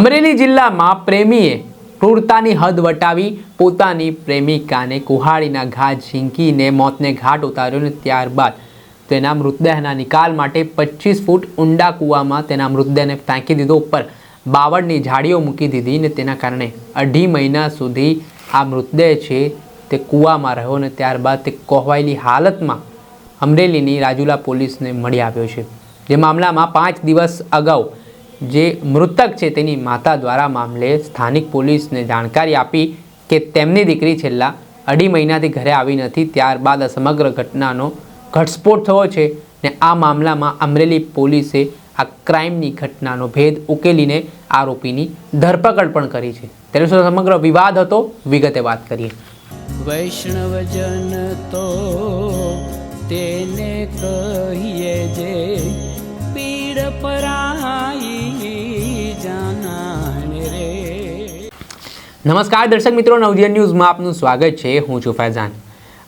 અમરેલી જિલ્લામાં પ્રેમીએ ક્રૂરતાની હદ વટાવી પોતાની પ્રેમિકાને કુહાડીના ઘા ઝીંકીને મોતને ઘાટ ઉતાર્યો અને ત્યારબાદ તેના મૃતદેહના નિકાલ માટે પચીસ ફૂટ ઊંડા કૂવામાં તેના મૃતદેહને ફેંકી દીધો, ઉપર બાવળની ઝાડીઓ મૂકી દીધી ને તેના કારણે અઢી મહિના સુધી આ મૃતદેહ છે તે કૂવામાં રહ્યો અને ત્યારબાદ તે કોહવાયેલી હાલતમાં અમરેલીની રાજુલા પોલીસને મળી આવ્યો છે. જે મામલામાં પાંચ દિવસ અગાઉ જે મૃતક છે તેની માતા દ્વારા મામલે સ્થાનિક પોલીસને જાણકારી આપી કે તેમની દીકરી છેલ્લા અઢી મહિનાથી ઘરે આવી નથી. ત્યારબાદ આ સમગ્ર ઘટનાનો ઘટસ્ફોટ થયો છે ને આ મામલામાં અમરેલી પોલીસે આ ક્રાઇમની ઘટનાનો ભેદ ઉકેલીને આરોપીની ધરપકડ પણ કરી છે. તેનો સમગ્ર વિવાદ હતો? વિગતે વાત કરીએ. વૈષ્ણવજન તો તેને કહીએ જે પીડ પરાઈ નમસ્કાર દર્શક મિત્રો, નવજીવન ન્યૂઝમાં આપનું સ્વાગત છે. હું છું ફૈઝાન.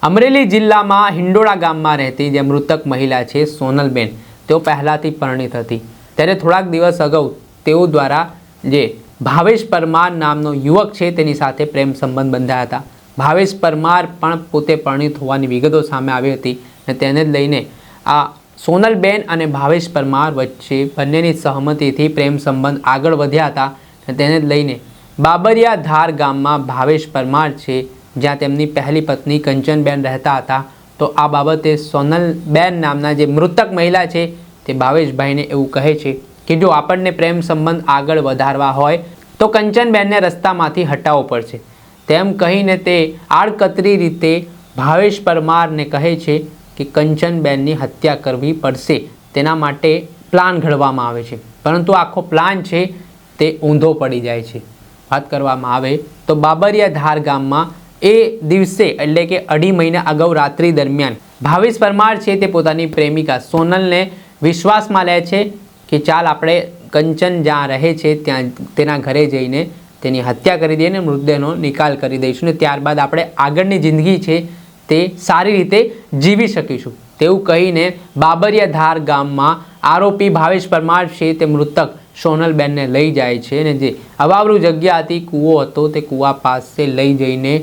અમરેલી જિલ્લામાં હિંડોળા ગામમાં રહેતી જે મૃતક મહિલા છે, સોનલબેન, તેઓ પહેલાંથી પરિણીત હતી. ત્યારે થોડાક દિવસ અગાઉ તેઓ દ્વારા જે ભાવેશ પરમાર નામનો યુવક છે, તેની સાથે પ્રેમ સંબંધ બંધાયા હતા. ભાવેશ પરમાર પણ પોતે પરણિત હોવાની વિગતો સામે આવી હતી અને તેને લઈને આ સોનલબેન અને ભાવેશ પરમાર વચ્ચે બંનેની સહમતિથી પ્રેમ સંબંધ આગળ વધ્યા હતા અને તેને જ લઈને બાબરિયા ધાર ગામમાં ભાવેશ પરમાર છે, જ્યાં તેમની પહેલી પત્ની કંચનબેન રહેતા હતા. તો આ બાબતે સોનલબેન નામના જે મૃતક મહિલા છે, તે ભાવેશભાઈને એવું કહે છે કે જો આપણને પ્રેમ સંબંધ આગળ વધારવા હોય, તો કંચનબેનને રસ્તામાંથી હટાવવો પડશે. તેમ કહીને તે આડકતરી રીતે ભાવેશ પરમારને કહે છે કે કંચનબેનની હત્યા કરવી પડશે. તેના માટે પ્લાન ઘડવામાં આવે છે. પરંતુ આખો પ્લાન છે, તે ઊંધો પડી જાય છે. વાત કરવામાં આવે તો બાબરિયા ધાર ગામમાં એ દિવસે એટલે કે અઢી મહિના અગાઉ રાત્રિ દરમિયાન ભાવેશ પરમાર છે તે પોતાની પ્રેમિકા સોનલને વિશ્વાસમાં લે છે કે ચાલ આપણે કંચન જ્યાં રહે છે ત્યાં તેના ઘરે જઈને તેની હત્યા કરી દઈએ અને મૃતદેહનો નિકાલ કરી દઈશું ને ત્યારબાદ આપણે આગળની જિંદગી છે તે સારી રીતે જીવી શકીશું. તેવું કહીને બાબરિયા ધાર ગામમાં આરોપી ભાવેશ પરમાર છે તે મૃતક સોનલબેનને લઈ જાય છે અને જે અવાવરૂ જગ્યા હતી કૂવો હતો તે કૂવા પાસે લઈ જઈને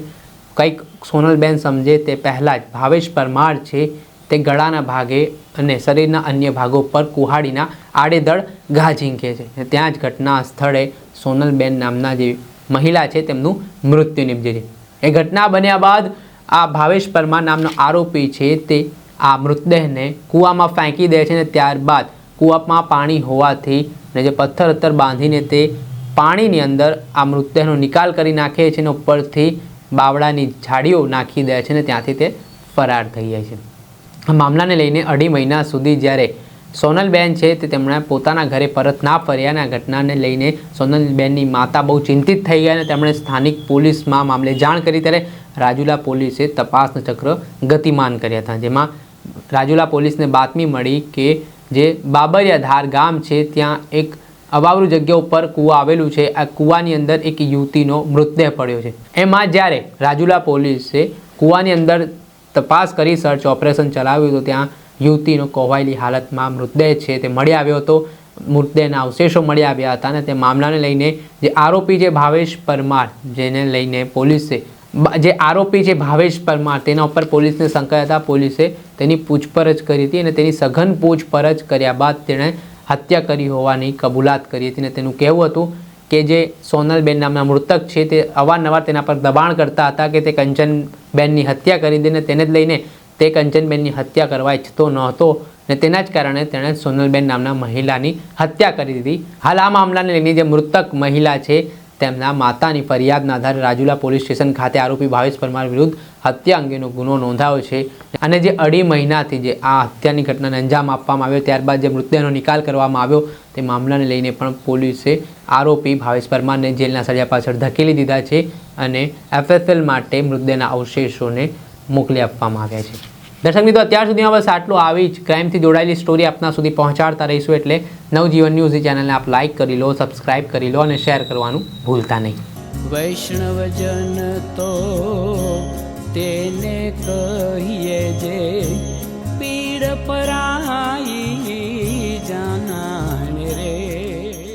કંઈક સોનલબેન સમજે તે પહેલાં જ ભાવેશ પરમાર છે તે ગળાના ભાગે અને શરીરના અન્ય ભાગો પર કુહાડીના આડેધડ ઘા ઝીંકે છે. ત્યાં જ ઘટના સ્થળે સોનલબેન નામના જે મહિલા છે તેમનું મૃત્યુ નિપજે છે. એ ઘટના બન્યા બાદ આ ભાવેશ પરમાર નામનો આરોપી છે તે આ મૃતદેહને કૂવામાં ફેંકી દે છે અને ત્યારબાદ કૂવામાં પાણી હોવાથી ને જે પથ્થર અત્તર બાંધીને તે પાણીની અંદર આ મૃતદેહનો નિકાલ કરી નાખે છે અને ઉપરથી બાવળાની ઝાડીઓ નાખી દે છે ને ત્યાંથી તે ફરાર થઈ જાય છે. આ મામલાને લઈને અઢી મહિના સુધી જ્યારે સોનલબેન છે તે તેમણે પોતાના ઘરે પરત ના ફર્યા અને આ ઘટનાને લઈને સોનલબેનની માતા બહુ ચિંતિત થઈ ગયા અને તેમણે સ્થાનિક પોલીસમાં મામલે જાણ કરી ત્યારે રાજુલા પોલીસે તપાસના ચક્ર ગતિમાન કર્યા હતા, જેમાં રાજુલા પોલીસને બાતમી મળી કે જે બાબરિયા ધાર ગામ છે, ત્યાં એક અવાવરૂ જગ્યા ઉપર કૂવા આવેલું છે. આ કૂવાની અંદર એક યુવતીનો મૃતદેહ પડ્યો છે. એમાં જ્યારે રાજુલા પોલીસે કૂવાની અંદર તપાસ કરી, સર્ચ ઓપરેશન ચલાવ્યું તો ત્યાં યુવતીનો કોહવાયેલી હાલતમાં મૃતદેહ છે તે મળી આવ્યો હતો. મૃતદેહના અવશેષો મળી આવ્યા હતા અને તે મામલાને લઈને જે આરોપી છે, ભાવેશ પરમાર, જેને લઈને પોલીસે જે આરોપી છે ભાવેશ પરમાર, તેના ઉપર પોલીસને શંકા હતા. પોલીસે તેની પૂછપરછ કરી હતી અને તેની સઘન પૂછપરછ કર્યા બાદ તેણે હત્યા કરી હોવાની કબૂલાત કરી હતી અને તેનું કહેવું હતું કે જે સોનલબેન નામના મૃતક છે તે અવારનવાર તેના પર દબાણ કરતા હતા કે તે કંચનબેનની હત્યા કરી દે ને તેને જ લઈને તે કંચનબેનની હત્યા કરવા ઈચ્છતો નહોતો ને તેના જ કારણે તેણે સોનલબેન નામના મહિલાની હત્યા કરી દીધી. હાલ આ મામલાને લઈને જે મૃતક મહિલા છે તેમના માતાની ફરિયાદના આધારે રાજુલા પોલીસ સ્ટેશન ખાતે આરોપી ભાવેશ પરમાર વિરુદ્ધ હત્યા અંગેનો ગુનો નોંધાયો છે. અને જે અઢી મહિનાથી જે આ હત્યાની ઘટનાને અંજામ આપવામાં આવ્યો, ત્યારબાદ જે મૃતદેહનો નિકાલ કરવામાં આવ્યો, તે મામલાને લઈને પણ પોલીસે આરોપી ભાવેશ પરમારને જેલના સળિયા પાછળ ધકેલી દીધા છે અને એફએફએલ માટે મૃતદેહના અવશેષોને મોકલી આપવામાં આવ્યા છે. દર્શક મિત્રો, અત્યાર સુધીમાં બસ આટલું આવી જ ક્રાઇમથી જોડાયેલી સ્ટોરી આપના સુધી પહોંચાડતા રહીશું એટલે નવજીવન ન્યૂઝ ચેનલને આપ લાઇક કરી લો સબસ્ક્રાઇબ કરી લો અને શેર કરવાનું ભૂલતા નહીં. વૈષ્ણવજન તો તેને કહીએ જે પીડ પરાઈ